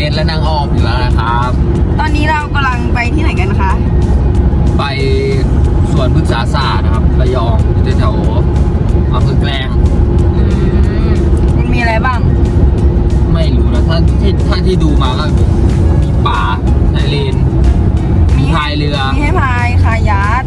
เน้นและนางอ้อมอยู่แล้วนะครับ ตอนนี้เรากำลังไปที่ไหนกันคะ ไปสวนพฤกษาศาสตร์นะครับระยองอยู่แถวๆอำเภอแกลง มันมีอะไรบ้าง ไม่รู้นะถ้าที่ถ้าที่ดูมาก็มีป่าทะเลนมีพายเรือ มีให้พายคายัก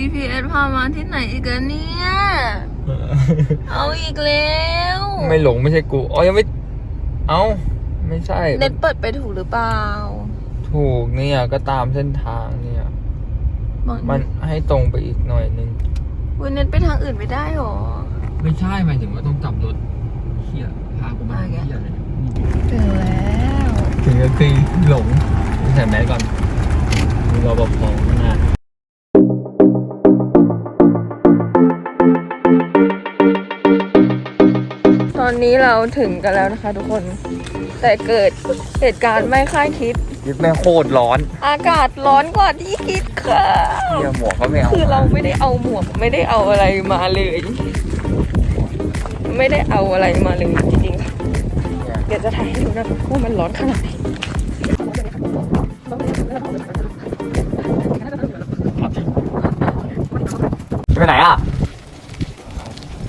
GPS พามาที่ไหนอีกอะเนี่ย เอาอีกแล้ว ไม่หลงไม่ใช่กู อ๋อยังไม่ เอ้า ไม่ใช่ เน็ตเปิดไปถูกหรือเปล่า ถูกเนี่ยก็ตามเส้นทางเนี่ยบอกมันให้ตรงไปอีกหน่อยนึงอุ๊ยเน็ตไปทางอื่นไม่ได้หรอ ไม่ใช่หมายถึงว่าต้องกลับรถเฮียพากูมามาอีกแล้วเฮียเลยถึงแล้วถึงก็คือหลงใส่แมสก่อนมีรอปภข้างหน้า อนนี้เราถึงกันแล้วนะคะทุกคน แต่เกิดเหตุการณ์ไม่คาดคิด ยึดแม่งโคตรร้อนอากาศร้อนกว่าที่คิดค่ะ เฮียหมวกก็ไม่เอาคือเราไม่ได้เอาหมวกไม่ได้เอาอะไรมาเลย ไม่ได้เอาอะไรมาเลยจริงๆค่ะเดี๋ยวจะถ่ายให้ดูนะว่ามันร้อนขนาดไหน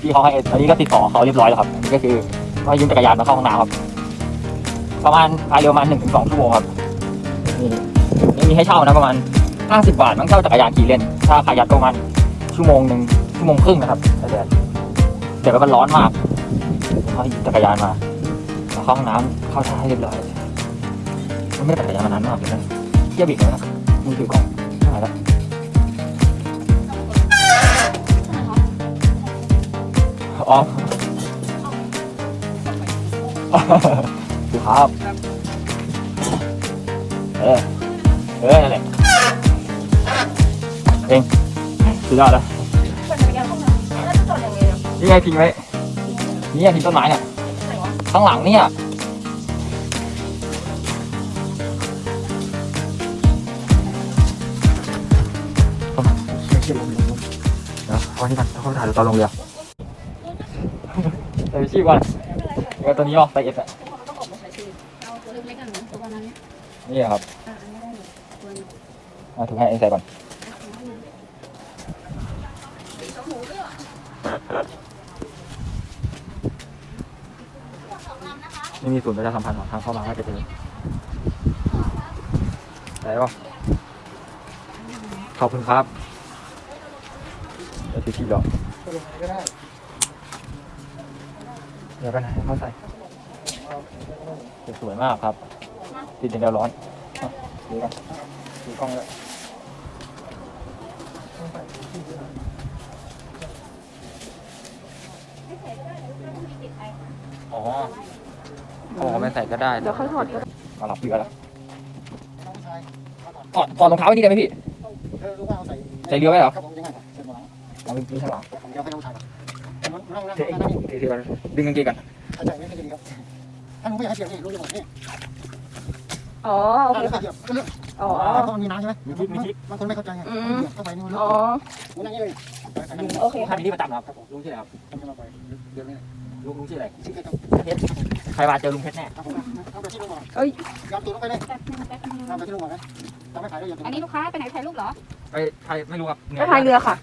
พี่เขาให้ตอนนี้ก็ติดต่อเขาเรียบร้อยแล้วครับก็คือว่ายืมจักรยานมาเข้าห้องน้ำครับ ประมาณพายเรือประมาณหนึ่งถึงสองชั่วโมงครับนี่นี่มีให้เช่านะประมาณห้าสิบบาทมันเช่าจักรยานขี่เล่น ถ้าพายัดประมาณชั่วโมงหนึ่งชั่วโมงครึ่งนะครับแต่เดี๋ยวเดี๋ยวมันร้อนมากเขาหยิบจักรยานมาเข้าห้องน้ำเข้าท่าให้เรียบร้อยมันไม่ได้จักรยานมานานมากเลยนะเที่ยวบิดเลยนะมือถือกล่องหายแล้ว อ๋อดูครับเออเออนั่นแหละเองสุดยอดแล้วนี่ไงทิ้งไว้นี่ไงทิ้งต้นไม้เนี่ยข้างหลังเนี่ยเอผมเลยเดี๋ยวเอาที่กันเขาถ่ายตอนลงเรือ ใส่ชีพก่อนเดี๋ยวตัวนี้ออกใส่เอสอะนี่ครับเอาถุงให้เอใส่ก่อนนี่มีศูนย์ประชาสัมพันธ์ของทางเข้ามาให้ไปเจอได้ปะขอบคุณครับเดี๋ยวชีพหรอ ก เดี๋ยวไปไหนเข้าใส่สวยมากครับ ติดอย่างเดียวร้อนอะดูกันดูกล้องเลยอ๋อเขาบอกว่าไม่ใส่ก็ได้ เดี๋ยวเขาถอดก็มาหลับเรือแล้วถอดถอดรองเท้าไว้นี่ได้ไหมพี่เออรู้ว่าเอาใส่ใส่เรือไว้เหรอครับผมยังไงครับเชิญมาเอาเป็นพี่ฉลามผมเดี๋ยวให้น้องชายครับ นั่งนั่งนั่งเทนั่งเทเทกันดึงกางเกงกันใช่ใช่ไม่ใช่ดีครับถ้าหนูไม่ให้เปียกนี่รู้ยังไงนี่อ๋อโอเคค่ะเปียกก็เลือกอ๋อเพราะมันมีน้ำใช่ไหมมีทิศมีทิศบางคนไม่เข้าใจไงเปียกเข้าไปนี่มันลึกอ๋อนั่งนี่เลยโอเคท่าค่ะนนี้ประจำครับลุงชื่ออะไรครับผมจะมาไปเดี๋ยวนี้ลุงลุงชื่ออะไรชื่อเพชรใครมาเจอลุงเพชรแน่เอาไปที่ลุงก่อนเอ้ยยอมตัวลงไปเลยเอาไปที่ลุงก่อนนะทำไม่ขายได้ยังอันนี้ลูกค้าไปไหนถ่ายรูปเหรอไปใครไม่รู้ครับไปพายเรือค่ะ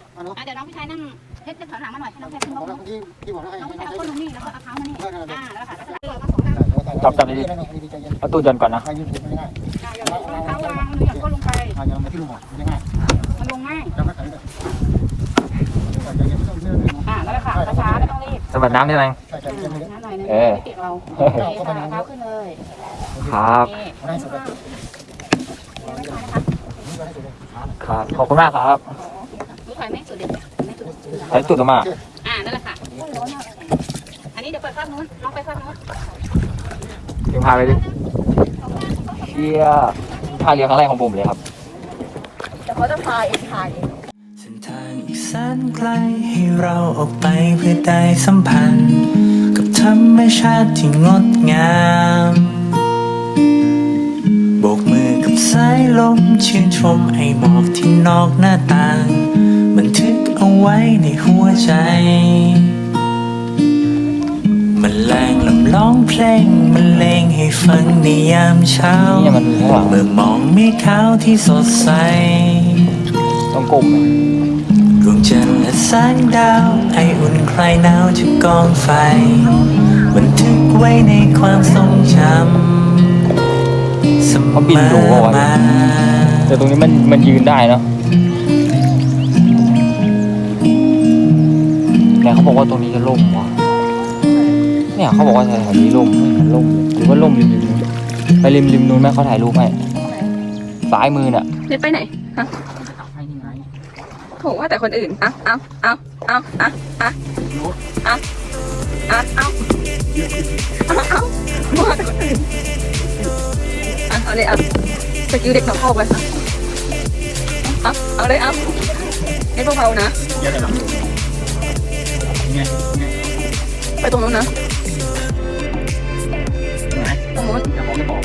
เดี๋ยวน้องพี่ชายนั่ง ชรดึงถอยหลังมาหน่อยให้น้องเพชรขึ้นรถน้องเพเอาก้นลงนี่แล้วก็เอาเท้ามานี่อ่าแล้วค่ะแก่งด้นจับจับดีประตูยันก่อนนะเอาเท้าวางอย่อนก้นลงไปมันลงง่ายมันลงง่ายอ่าแล้วค่ะช้าๆไม่ต้องรีบสบัดน้ำได้ไหมเออเราขึ้นเลย ครับครับ ขอบคุณมากครับรู้ถอยไม่สุดเด็ด ใช้ตุดออกมา อ่านั่นแหละค่ะ อันนี้เดี๋ยวเปิดข้างนู้นน้องไปข้างนู้นเดี๋ยิงพาไปดิเชี่ยพาเรือครั้งแรกของผมเลยครับ แต่เขาจะพาเองพาเองเส้นทางอีกแสนไกลให้เราออกไปเพื่อได้สัมพันธ์ กับธรรมชาติที่งดงามโบกมือกับสายลมชื่นชมไอ้หมอกที่นอกหน้าต่าง บันทึก ไว้ในหัวใจ มันแรงลำร้องเพลงมันเลงให้ฟังในยามเช้า เนี่ยมันข้างหลังเมื่อมองเมฆขาวที่สดใส ต้องก้มไหมดวงจันทร์และแสงดาวไออุ่นคลายหนาวจากกองไฟ บันทึกไว้ในความทรงจำเสมเขาบินอรู้ว่าวะ มา แต่ตรงนี้มันมันยืนได้เนาะ เขาบอกว่าตรงนี้จะล่มวะเนี่ยเขาบอกว่าแถวๆนี้ล่มไม่เห็นล่มเลยหรือว่าล่มริมริมนู้นไปริมริมนู้นไหมเขาถ่ายรูปให้ซ้ายมือเนี่ยเน็ตไปไหนฮะโถว่าแต่คนอื่นเอาเอาเอาเอาเอาเอาเอาเอาเอาเอาเอาว่าแต่คนอื่นเอาเอาเลยเอาสกิลเด็กสองข้อไปค่ะเอาเอาเลยเอาให้พวกเรานะ ไงไปตรงนู้นนะตรงนู้นจะมองไม่บอก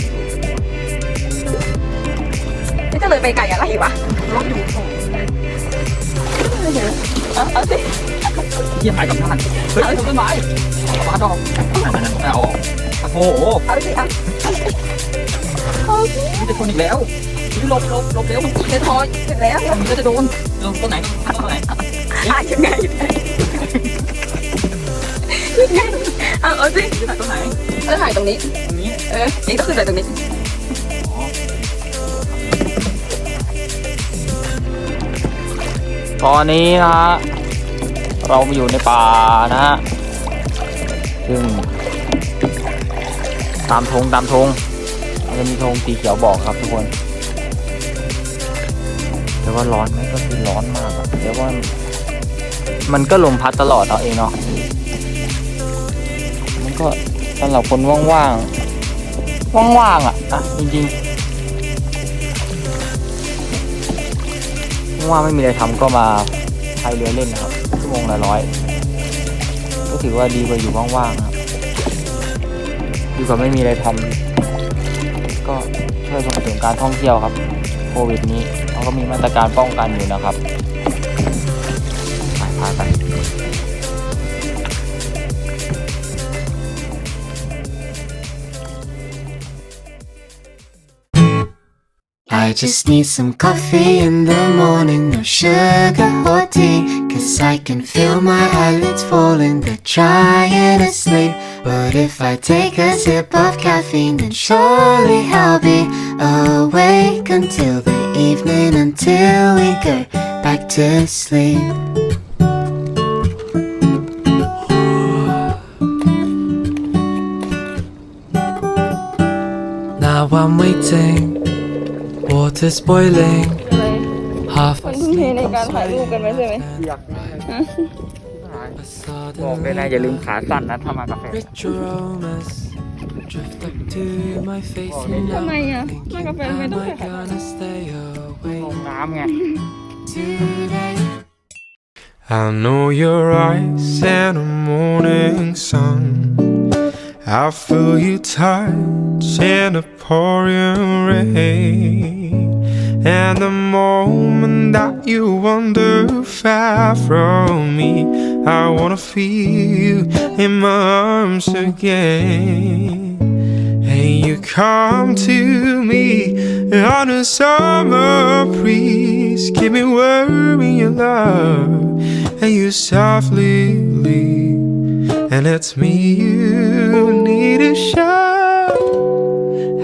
นี่จะเลยไปไก่อะไรวะรถอยู่เอาเอาสิเทียบไปกับท่านเฮ้ยต้นไม้เอาดอกไม่เอาอกโอ้โหเอาสิเอามีแต่คนอีกแล้วหลบหลบหลบเร็วเดี๋ยวทอยเสร็จแล้วมันก็จะโดนลงต้นไหนต้นไหนอะยังไง เอาเอาสิจะถ่ายต้นไหนเออถ่ายตรงนี้ ตรงนี้เออเองก็คือถ่ายตรงนี้ตอนนี้นะฮะเรามาอยู่ในป่านะฮะซึ่งตามธงตามธงมันจะมีธงสีเขียวบอกครับทุกคนแต่ว่าร้อนไหมก็คือร้อนมากอะแต่ว่า มันก็ลมพัดตลอดเอาเองเนาะ ก็สำหรับคนว่างๆ ว่างๆอะอะจริงๆว่างๆไม่มีอะไรทำก็มาพายเรือเล่นนะครับชั่วโมงละร้อยก็ถือว่าดีกว่าอยู่ว่างๆครับดีกว่าไม่มีอะไรทำก็ช่วยส่งเสริมการท่องเที่ยวครับ โควิดนี้เขาก็มีมาตรการป้องกันอยู่นะครับ I just need some coffee in the morning, no sugar or tea. Cause I can feel my eyelids falling, they're trying to sleep. But if I take a sip of caffeine, then surely I'll be awake until the evening, until we go back to sleep. Now I'm waiting, water's boiling, half คนทุ่มเทในการถ่ายรูปกันไหมใช่ไหมบอกเลยนะอย่าลืมขาสั้นนะถ้ามากาแฟ Rich aromas drift up to my face and ทำไม now อะมากาแฟ am ไม่ต้อง I ใส่ขา gonna stay awake น้ำไง today? I know your eyes and the morning sun. I feel you touch in a pouring rain. And the moment that you wander far from me, I wanna feel you in my arms again. And you come to me on a summer breeze, give me warm in your love, and you softly leave. And it's me you need to show.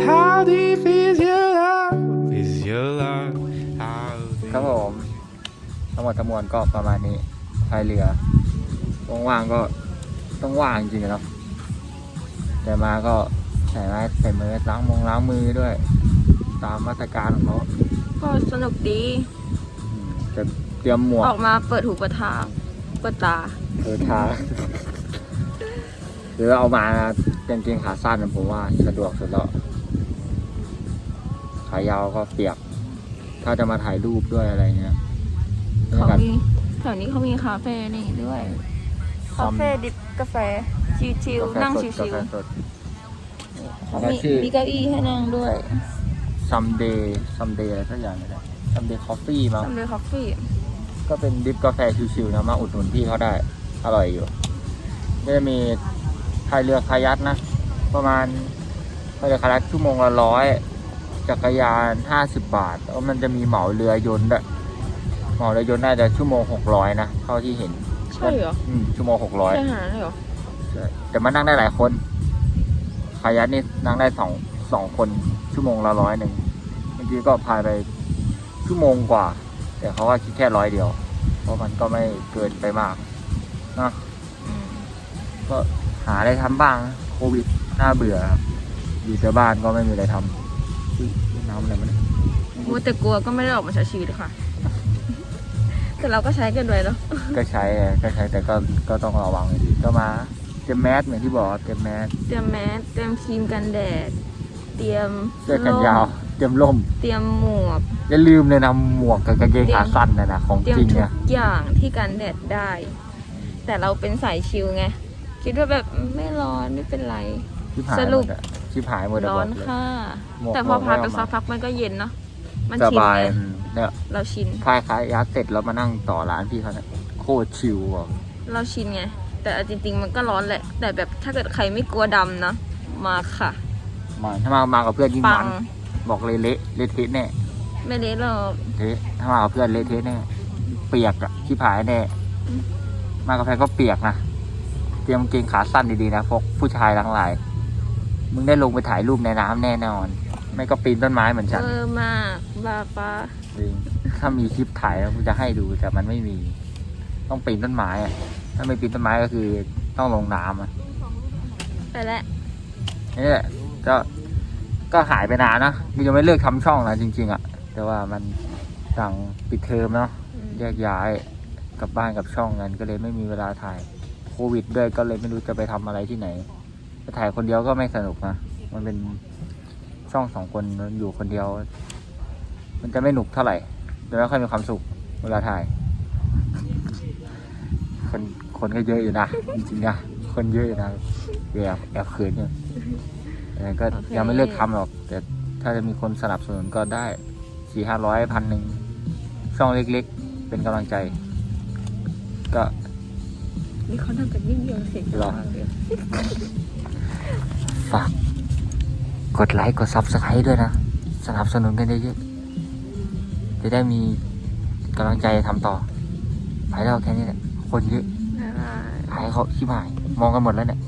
How deep is your love? Is your love? How ครับผม ทั้งหมดทั้งมวลก็ประมาณนี้พายเรือว่างๆก็ต้องว่างจริงๆอะเนาะแต่มาก็ใส่ไม้ใส่มือล้างมงล้างมือด้วย ตามมาตรการของเขาก็สนุกดีอืมจะเตรียมหมวกออกมาเปิดหูเปิดทางเปิดตาเออทาห รือเอามาเป็นเกงขาสั้นผมว่าสะดวกสุดแล้วขายาวก็เปียก ถ้าจะมาถ่ายรูปด้วยอะไรเงี้ยบรรเขายากาศมีแถวนี้เขามีคาเฟ่นี่ด้วย คาเฟ่ดิบกาแฟ ชิวๆนั่งชิวกาแฟสดๆแล้วเขาก็มีชื่อมีเก้าอี้ให้นั่งด้วย someday someday อะไรสักอย่างนี่แหละ someday coffee มั้งทำเลยคอฟฟี่ก็เป็นดริฟกาแฟชิวๆนะมาอุดหนุนพี่เขาได้ อร่อยอยู่ก็จะมี พายเรือคายักนะ ประมาณพายเรือคายักชั่วโมงละร้อยจักรยานห้าสิบบาทแล้วมันจะมีเหมาเรือยนต์ด้วยเหมาเรือยนต์น่าจะชั่วโมงหกร้อยนะเท่าที่เห็นใช่เหรออืมชั่วโมงหกร้อยใช่หาได้เหรอแต่มันนั่งได้หลายคนคายักนี่นั่งได้สองสองคนชั่วโมงละร้อยหนึ่งเมื่อกี้ก็พายไปชั่วโมงกว่า แต่เขาว่าคิดแค่ร้อยเดียว เพราะมันก็ไม่เกินไปมากนะอืมก็ หาอะไรทำบ้างนะโควิดน่าเบื่อครับอยู่แต่บ้านก็ไม่มีอะไรทำอุ๊ยน้ำอะไรมันยมัวแต่กลัวก็ไม่ได้ออกมาใช้ชีวิตค่ะ แต่เราก็ใช้กันด้วยเนาะก็ใช้อะก็ใช้แต่ก็ก็ต้องระวังดีก็มาเตรียมแมสเหมือนที่บอกเตรียมแมสเตรียมแมสเตรียมครีมกันแดด เตรียมเสื้อแขนร่มยาว เตรียมร่ม เตรียมหมวก อย่าลืมเลยนะหมวกกับกางเกงขาสั้นนะนะของเตรียจมริงทุเนี่กยอย่างที่กันแดดได้ แต่เราเป็นสายชิลไง คิดว่าแบบไม่ร้อนไม่เป็นไร ชิบหายสรุป หมดอะชิบหายหมดอะร้อนบกเลย ค่ะ หมวกแต่พอหมวกพักไม่กันเอามา สักพักมันก็เย็นเนาะมันสชินบายไงอืมเนี่ยเราชิน พายคายักเสร็จแล้วมานั่งต่อร้านพี่เขาเนี่ยโคตรชิลอะเราชินไง แต่เอาจริงๆมันก็ร้อนแหละ แต่แบบถ้าเกิดใครไม่กลัวดำนะ มาค่ะ มาถ้ามามากับเพื่อนยิ่งปัมังนบอกเลยเละเละเทะแน่ไม่เละหรอกเทะถ้ามากับเพื่อนเละเทะแน่เปียกอะที่ผายแน่มากับแฟนก็เปียกนะ เตรียมกางเกงขาสั้นดีๆนะพวกผู้ชายทั้งหลาย มึงได้ลงไปถ่ายรูปในน้ำแน่นอน ไม่ก็ปีนต้นไม้เหมือนฉัน เวอร์มากบาปาจริงถ้ามีคลิปถ่ายกูจะให้ดูแต่มันไม่มี ต้องปีนต้นไม้อะถ้าไม่ปีนต้นไม้ก็คือต้องลงน้ำอะไปแล้วนี่แหละก็ก็หายไปนานนะกูยังไม่เลิกทำช่องนะจริง ๆอะแต่ว่ามันสั่งปิดเทอมเนาะแยกย้ายกลับบ้านกับช่องกันก็เลยไม่มีเวลาถ่ายโค วิดด้วยก็เลยไม่รู้จะไปทำอะไรที่ไหนไปถ่ายคนเดียวก็ไม่สนุกนะมันเป็นช่องสองคนมันอยู่คนเดียว มันจะไม่หนุกเท่าไหร่จะไม่ค่อยมีความสุขเวลาถ่าย คนคนก็เยอะอยู่นะจริงๆนะคนเยอะอยู่นะแอบแอบเขินอยู่แต่ก็ยังไม่เลิกทำหรอก แต่ถ้าจะมีคนสนับสนุนก็ได้สี่ห้าร้อยพันหนึ่งช่องเล็กๆ เป็นกำลังใจ ก็ นี่เขาทำกันยิ่งเยอะเสียงหรอ ฝาก กดไลค์ กดซับสไครต์ด้วยนะ สนับสนุนกันเยอะๆจะได้มีกำลังใจทำต่อไปแล้วแค่นี้แหละคนเยอะบ๊ายบายหายเขาชิบหาย มองกันหมดแล้วเนี่ย